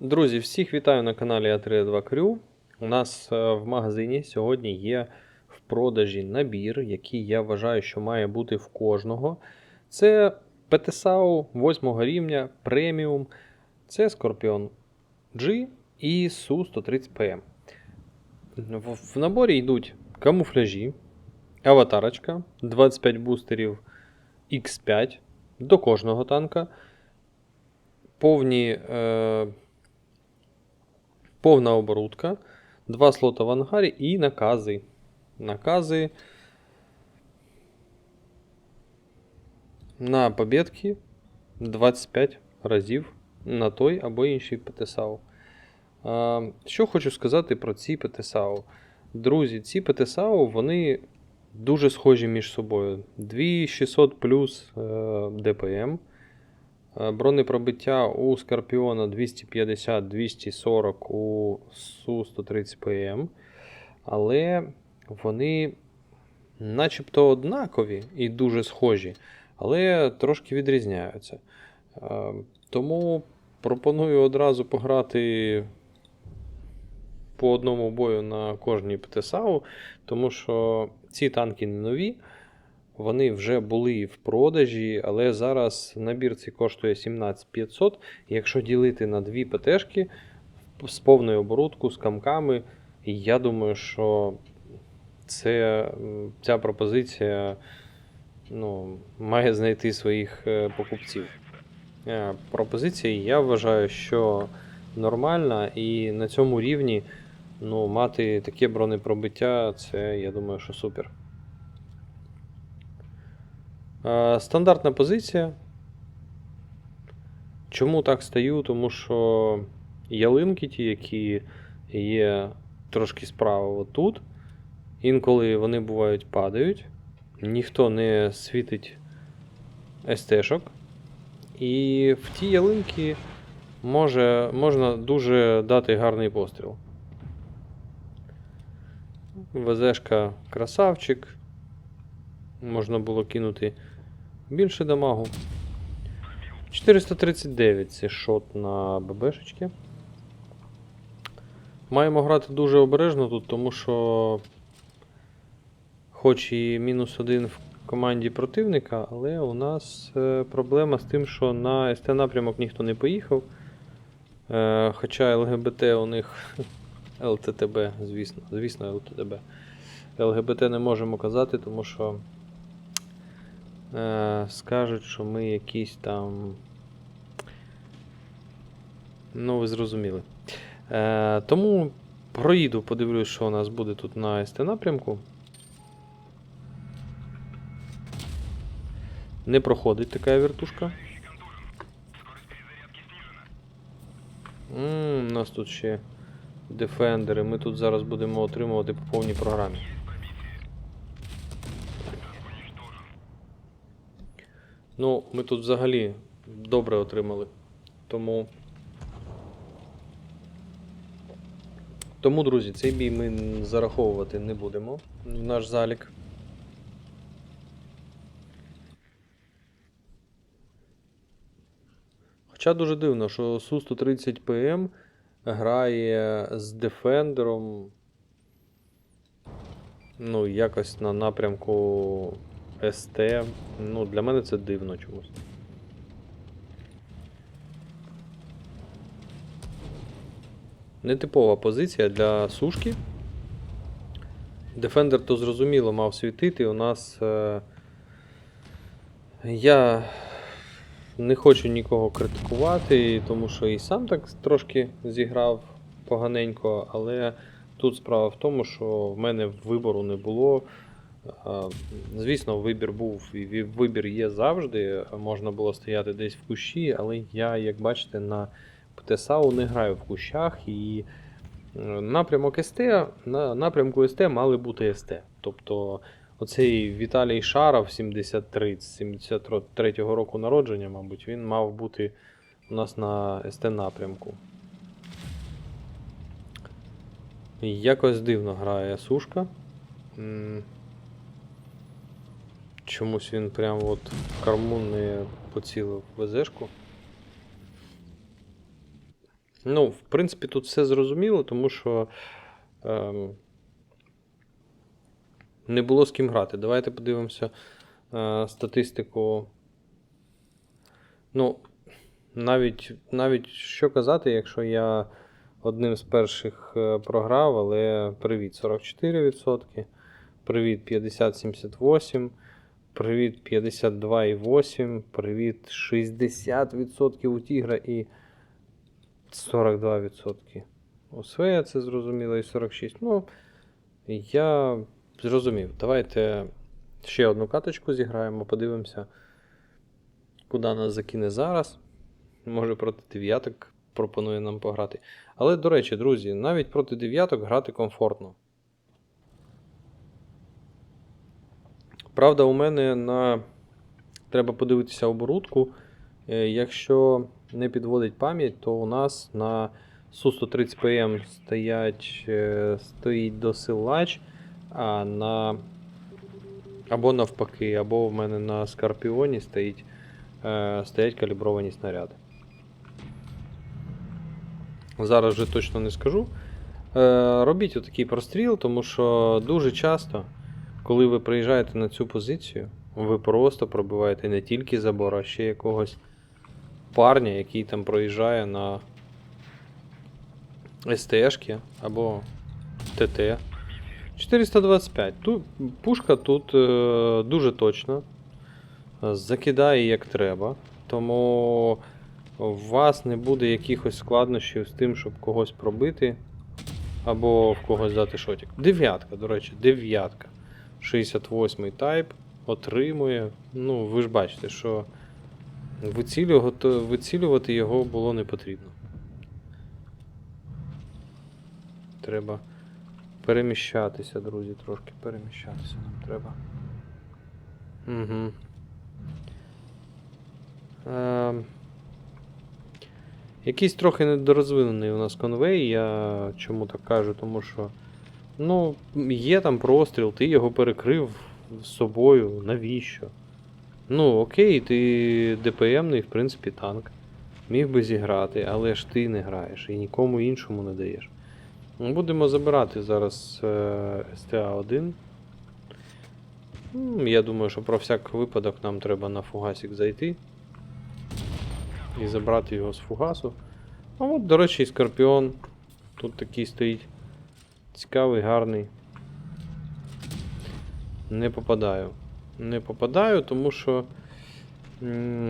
Друзі, всіх вітаю на каналі А32 Крю. У нас е, в магазині сьогодні є в продажі набір, який я вважаю, що має бути в кожного. Це PTSAU 8 рівня преміум. Це Scorpion G і Su-130PM. В, в наборі йдуть камуфляжі, аватарочка, 25 бустерів X5 до кожного танка. Повні. Е, повна оборудка, два слота в ангарі і накази. Накази на побєдки 25 разів на той або інший ПТСАУ. Що хочу сказати про ці ПТСАУ. Друзі, ці ПТСАУ вони дуже схожі між собою. 2600 плюс е, ДПМ. Е, Бронепробиття у Скорпіона 250-240 у Су-130ПМ. Але вони начебто однакові і дуже схожі, але трошки відрізняються. Е, Тому пропоную одразу пограти по одному бою на кожній ПТСАУ, тому що ці танки не нові. Вони вже були в продажі, але зараз набір цей коштує 17500. Якщо ділити на дві ПТшки з повною оборудку, з камками, я думаю, що це, ця пропозиція ну, має знайти своїх е, покупців. Е, Пропозиція, я вважаю, що нормальна, і на цьому рівні ну, мати таке бронепробиття, це я думаю, що супер. Е, Стандартна позиція. Чому так стою? Тому що ялинки, ті, які є трошки справа отут, інколи вони бувають падають, ніхто не світить СТ-шок. І в ті ялинки може, можна дуже дати гарний постріл. ВЗшка красавчик. Можна було кинути більше дамагу. 439 це шот на ББшечки. Маємо грати дуже обережно тут, тому що хоч і мінус один в команді противника, але у нас е, проблема з тим, що на СТ напрямок ніхто не поїхав. Е, хоча ЛГБТ у них ЛТТБ, звісно, звісно, ЛТТБ. ЛГБТ не можемо казати, тому що е, скажуть, що ми якісь там. Ну, ви зрозуміли. Е, тому проїду, подивлюсь, що у нас буде тут на СТ напрямку. Не проходить така вертушка. М, у нас тут ще дефендери. Ми тут зараз будемо отримувати по повній програмі. Ну, ми тут взагалі добре отримали. Тому. Тому, друзі, цей бій ми зараховувати не будемо в наш залік. Хоча дуже дивно, що Су-130 ПМ грає з Дефендером. Ну, якось на напрямку СТ. Ну, для мене це дивно чомусь. Нетипова позиція для сушки. Дефендер то зрозуміло мав світити. У нас. Е... Я не хочу нікого критикувати, тому що і сам так трошки зіграв поганенько, але тут справа в тому, що в мене вибору не було. Звісно, вибір був і вибір є завжди. Можна було стояти десь в кущі, але я, як бачите, на ПТСАУ не граю в кущах і е, напрямок СТ, на напрямку СТ мали бути СТ. Тобто оцей Віталій Шаров 73, 73-го року народження, мабуть, він мав бути у нас на СТ напрямку. Якось дивно грає сушка. Чомусь він прям от в корму не поцілив ВЗшку. Ну, в принципі, тут все зрозуміло, тому що ем, не було з ким грати. Давайте подивимося е, статистику. Ну, навіть, навіть що казати, якщо я одним з перших е, програв, але привіт 44%, привіт 50-78%, привіт 52,8%, привіт 60% у Тігра і 42%. У Свея це зрозуміло і 46%. Ну, я зрозумів. Давайте ще одну каточку зіграємо, подивимося, куди нас закине зараз. Може проти дев'яток пропонує нам пограти. Але, до речі, друзі, навіть проти дев'яток грати комфортно. Правда, у мене на. Треба подивитися оборудку. Е, Якщо не підводить пам'ять, то у нас на Су-130ПМ стоять, е, стоїть досилач, а на. Або навпаки, або в мене на Скорпіоні стоїть, е, стоять калібровані снаряди. Зараз вже точно не скажу. Робіть отакий простріл, тому що дуже часто, коли ви приїжджаєте на цю позицію, ви просто пробиваєте не тільки забор, а ще якогось парня, який там проїжджає на СТшки або ТТ. 425. Тут, пушка тут е, дуже точна. Закидає як треба. Тому у вас не буде якихось складнощів з тим, щоб когось пробити. Або в когось дати шотик. Дев'ятка, до речі, дев'ятка. 68 тайп отримує. Ну, ви ж бачите, що вицілювати, вицілювати його було не потрібно. Треба переміщатися, друзі, трошки переміщатися нам треба. Угу. Ем... Якийсь трохи недорозвинений у нас конвей, я чому так кажу, тому що. Ну, є там простріл, ти його перекрив з собою, навіщо? Ну, окей, ти ДПМний, в принципі, танк. Міг би зіграти, але ж ти не граєш і нікому іншому не даєш. Будемо забирати зараз е, СТА-1. Я думаю, що про всяк випадок нам треба на фугасик зайти. І забрати його з фугасу. А от, до речі, і Скорпіон. Тут такий стоїть. Цікавий, гарний. Не попадаю. Не попадаю, тому що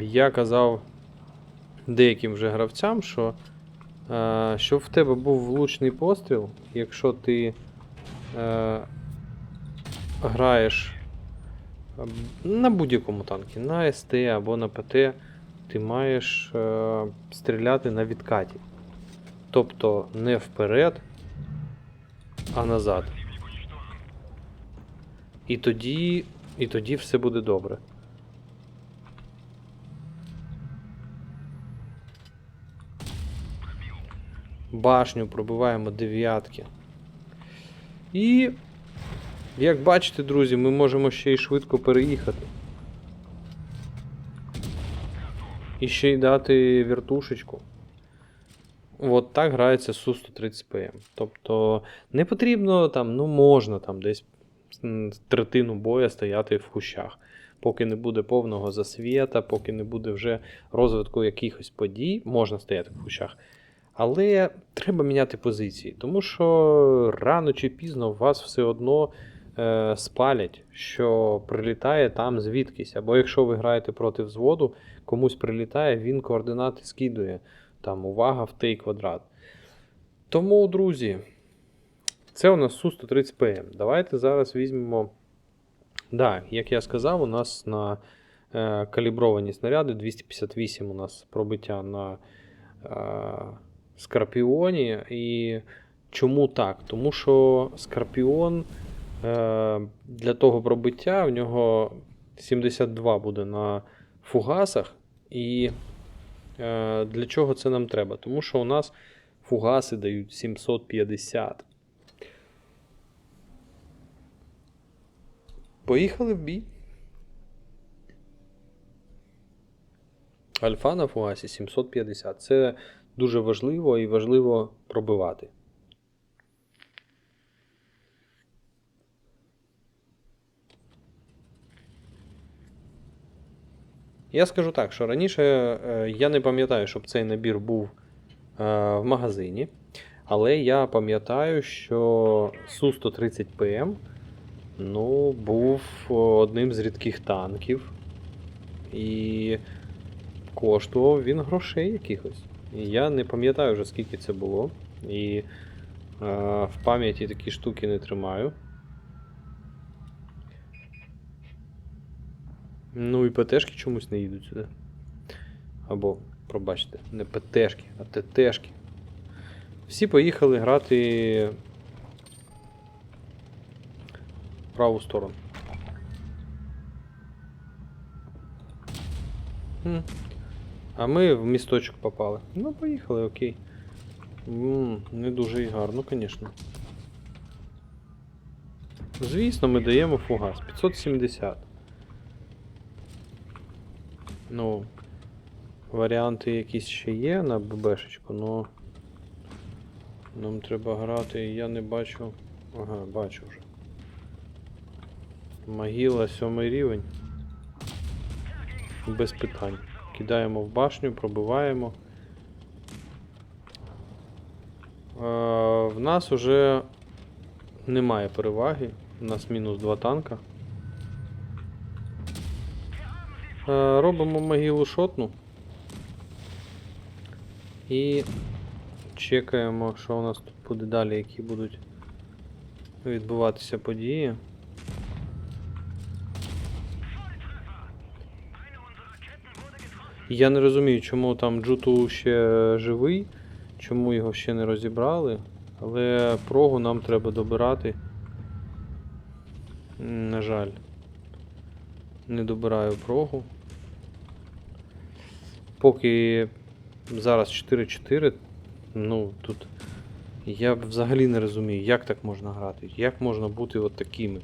я казав деяким вже гравцям, що е, щоб в тебе був влучний постріл, якщо ти е, граєш на будь-якому танкі, на СТ або на ПТ, ти маєш е, стріляти на відкаті. Тобто не вперед, а назад. І тоді, і тоді все буде добре. Башню пробиваємо дев'ятки. І, як бачите, друзі, ми можемо ще й швидко переїхати. І ще й дати вертушечку. От так грається Су-130ПМ. Тобто не потрібно там, ну можна там десь третину боя стояти в кущах. Поки не буде повного засвіта, поки не буде вже розвитку якихось подій, можна стояти в кущах. Але треба міняти позиції, тому що рано чи пізно вас все одно е, спалять, що прилітає там звідкись. Або якщо ви граєте проти взводу, комусь прилітає, він координати скидує. Там увага в Т квадрат. Тому, друзі, це у нас Су-130ПМ. Давайте зараз візьмемо. Да, як я сказав, у нас на е, калібровані снаряди 258 у нас пробиття на е, Скорпіоні. І чому так? Тому що Скорпіон е, для того пробиття в нього 72 буде на фугасах. І Для чого це нам треба? Тому що у нас фугаси дають 750. Поїхали в бій. Альфа на фугасі 750. Це дуже важливо і важливо пробивати. Я скажу так, що раніше е, я не пам'ятаю, щоб цей набір був е, в магазині. Але я пам'ятаю, що Су-130ПМ ну, був одним з рідких танків. І коштував він грошей якихось. Я не пам'ятаю вже скільки це було. І е, в пам'яті такі штуки не тримаю. Ну і ПТшки чомусь не їдуть сюди. Або, пробачте, не ПТшки, а ТТшки. Всі поїхали грати в праву сторону. А ми в місточок попали. Ну, поїхали, окей. Не дуже і гарно, звісно. Звісно, ми даємо фугас. 570. Ну, варіанти якісь ще є на ББшечку, но нам треба грати, і я не бачу. Ага, бачу вже. Могила, сьомий рівень. Без питань. Кидаємо в башню, пробиваємо. В нас уже немає переваги. У нас мінус 2 танка. Е, робимо могилу шотну. І чекаємо, що у нас тут буде далі, які будуть відбуватися події. Я не розумію, чому там Джуту ще живий, чому його ще не розібрали, але прогу нам треба добирати. На жаль. Не добираю прогу. Поки зараз 4-4, ну тут я взагалі не розумію, як так можна грати, як можна бути от такими.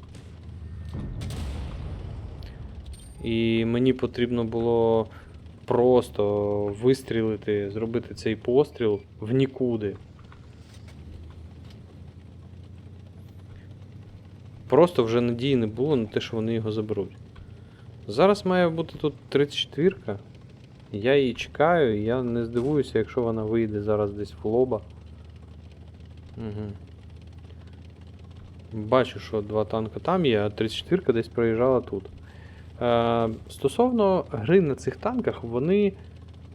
І мені потрібно було просто вистрілити, зробити цей постріл в нікуди. Просто вже надії не було на те, що вони його заберуть. Зараз має бути тут 34-ка. Я її чекаю, і я не здивуюся, якщо вона вийде зараз десь в лоба. Угу. Бачу, що два танка там є, а 34-ка десь проїжджала тут. Е, стосовно гри на цих танках, вони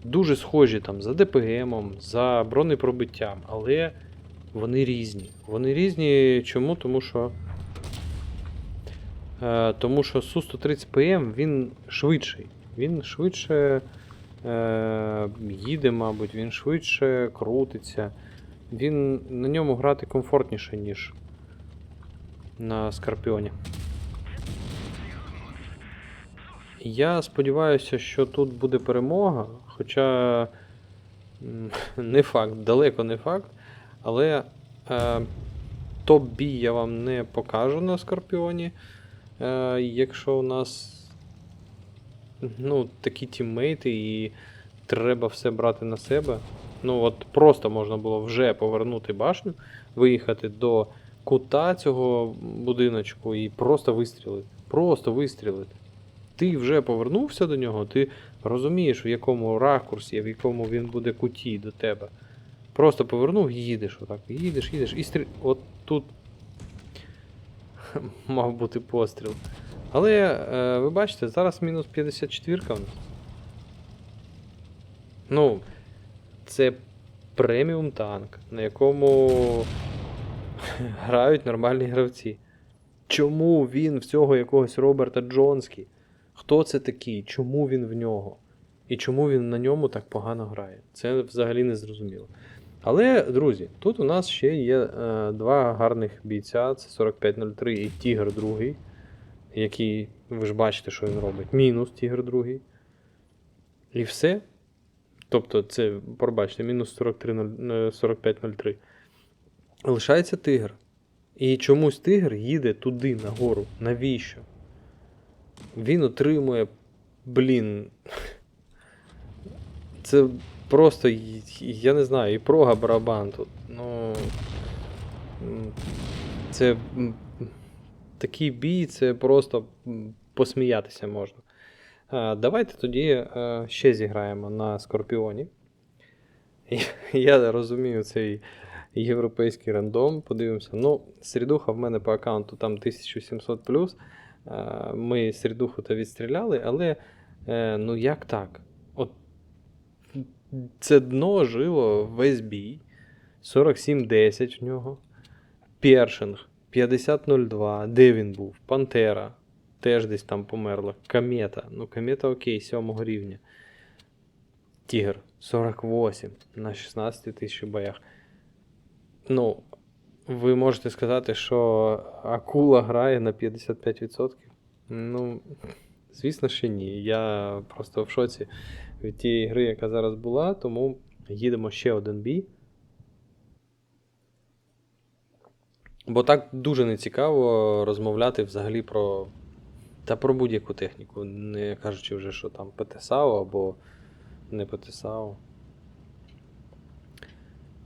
дуже схожі там за ДПГМом, за бронепробиттям, але вони різні. Вони різні чому? Тому що. Е, тому що Су-130ПМ він швидший. Він швидше їде, мабуть, він швидше крутиться. Він на ньому грати комфортніше, ніж на Скорпіоні. Я сподіваюся, що тут буде перемога, хоча не факт, далеко не факт. Але е, топ-бій я вам не покажу на Скорпіоні. Е, якщо у нас ну, такі тіммейти і треба все брати на себе. Ну, от просто можна було вже повернути башню, виїхати до кута цього будиночку і просто вистрілити. Просто вистрілити. Ти вже повернувся до нього, ти розумієш, в якому ракурсі, в якому він буде куті до тебе. Просто повернув і їдеш отак. Їдеш, їдеш і стрі... От тут мав бути постріл. Але е, ви бачите, зараз мінус 54 в нас. Ну, це преміум танк, на якому грають нормальні гравці. Чому він в цього якогось Роберта Джонський? Хто це такий? Чому він в нього? І чому він на ньому так погано грає? Це взагалі не зрозуміло. Але, друзі, тут у нас ще є е, два гарних бійця: це 4503 і Тігр другий, який, ви ж бачите, що він робить. Мінус Тігр другий. І все. Тобто, це, пробачте, мінус 4503. Лишається тигр. І чомусь тигр їде туди, нагору. Навіщо? Він отримує. Блін. Це просто, я не знаю, і прога барабан тут. Ну. Це. Такий бій, це просто посміятися можна. Давайте тоді е, ще зіграємо на Скорпіоні. Я, розумію цей європейський рандом. Подивимося. Ну, середуха в мене по аккаунту там 1700 Е, Ми середуху то відстріляли, але е, ну як так? От це дно жило весь бій. 47-10 в нього. Першинг 50-02. Де він був? Пантера. Теж десь там померла. Комета. Ну, комета окей, 7 рівня. Тігр 48 на 16 тисяч боях. Ну, ви можете сказати, що акула грає на 55%? Ну, звісно, що ні. Я просто в шоці від тієї гри, яка зараз була, тому їдемо ще один бій. Бо так дуже нецікаво розмовляти взагалі про. Та про будь-яку техніку, не кажучи вже, що там ПТСАУ або не ПТСАУ.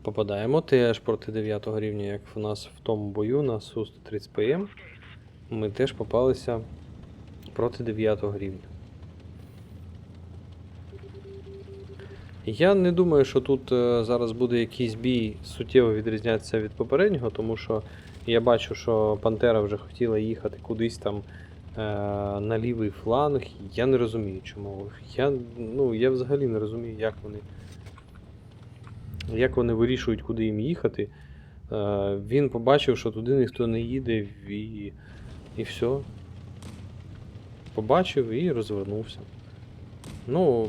Попадаємо теж проти 9 рівня, як в нас в тому бою на Су-130 ПМ. Ми теж попалися проти 9 рівня. Я не думаю, що тут е, зараз буде якийсь бій суттєво відрізнятися від попереднього, тому що я бачу, що Пантера вже хотіла їхати кудись там е, на лівий фланг. Я не розумію, чому. Я, ну, я взагалі не розумію, як вони. Як вони вирішують, куди їм їхати. Е, він побачив, що туди ніхто не їде, і, і все. Побачив і розвернувся. Ну,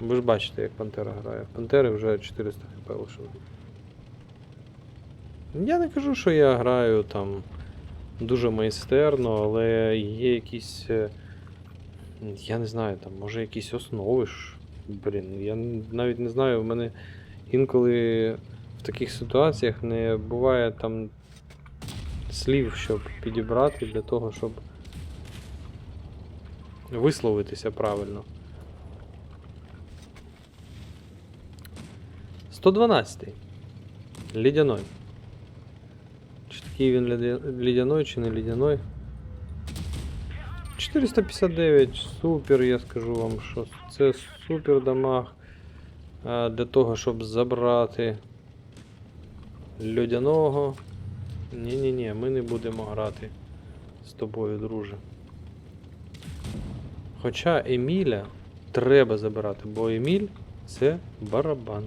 ви ж бачите, як Пантера грає. В Пантери вже 400 хп лишили. Я не кажу, що я граю там дуже майстерно, але є якісь. е, Я не знаю, там, може якісь основи ж. Блін, я навіть не знаю, у мене інколи в таких ситуаціях не буває там слів, щоб підібрати для того, щоб висловитися правильно. 112. Лідяной. Чи такий він лідяной, чи не лідяной? 459, супер, я скажу вам, що це супер дамаг для того, щоб забрати льодяного. Ні-ні-ні, ми не будемо грати з тобою, друже. Хоча Еміля треба забирати, бо Еміль це барабан.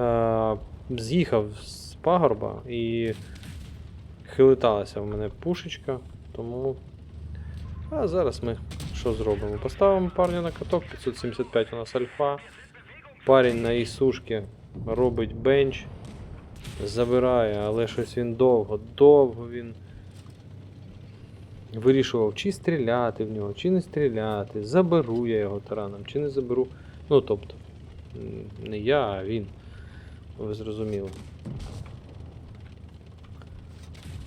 Е, з'їхав з пагорба і хилиталася в мене пушечка, тому. А зараз ми що зробимо? Поставимо парня на каток 575 у нас альфа. Парень на ісушки робить бенч, забирає, але щось він довго, довго він вирішував, чи стріляти в нього, чи не стріляти, заберу я його тараном, чи не заберу. Ну тобто, не я, а він. Ви зрозуміли.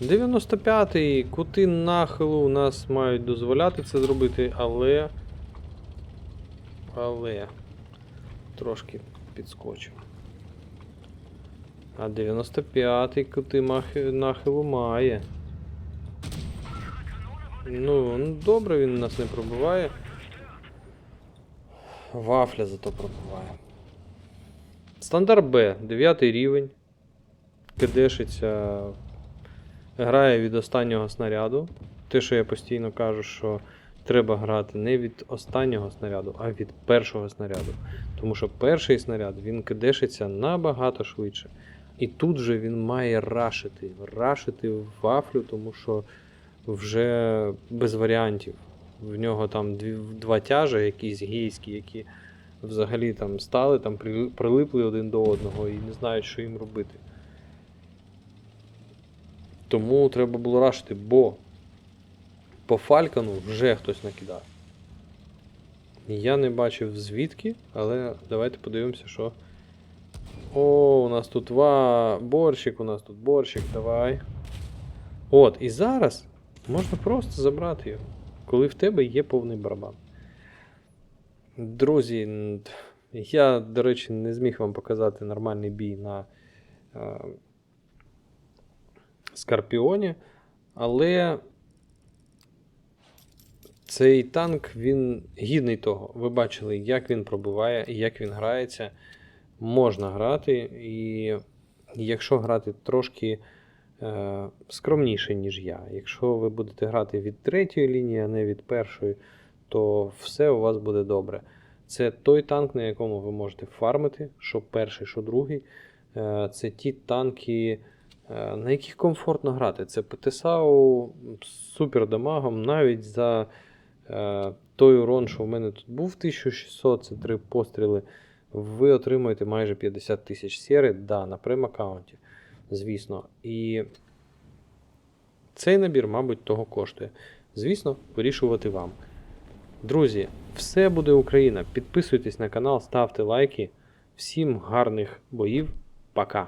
95-й кути нахилу у нас мають дозволяти це зробити, але. Але. Трошки підскочив. А 95-й кути нахилу має. Ну, ну, добре він нас не пробиває. Вафля зато пробиває. Стандарт Б, 9 рівень. Кидешиться. Грає від останнього снаряду. Те, що я постійно кажу, що треба грати не від останнього снаряду, а від першого снаряду. Тому що перший снаряд він кидешиться набагато швидше. І тут же він має рашити. Рашити в вафлю, тому що вже без варіантів. В нього там два тяжа, якісь гейські, які взагалі там стали, там прилипли один до одного і не знають, що їм робити. Тому треба було рашити, бо по Фалькону вже хтось накидав. Я не бачив звідки, але давайте подивимося, що. О, у нас тут ва... борщик, у нас тут борщик, давай. От, і зараз можна просто забрати його, коли в тебе є повний барабан. Друзі, я, до речі, не зміг вам показати нормальний бій на е, Скорпіоні, але цей танк він гідний того. Ви бачили, як він пробиває, як він грається. Можна грати, і якщо грати трошки е, скромніше, ніж я. Якщо ви будете грати від третьої лінії, а не від першої, то все у вас буде добре. Це той танк, на якому ви можете фармити, що перший, що другий. Е, Це ті танки, е, на яких комфортно грати. Це ПТСАУ з супер дамагом, навіть за е, той урон, що в мене тут був 1600, це три постріли. Ви отримуєте майже 50 тисяч сєри, да, на прем-аккаунті, звісно. І цей набір, мабуть, того коштує. Звісно, вирішувати вам. Друзі, все буде Україна. Підписуйтесь на канал, ставте лайки. Всім гарних боїв. Пока!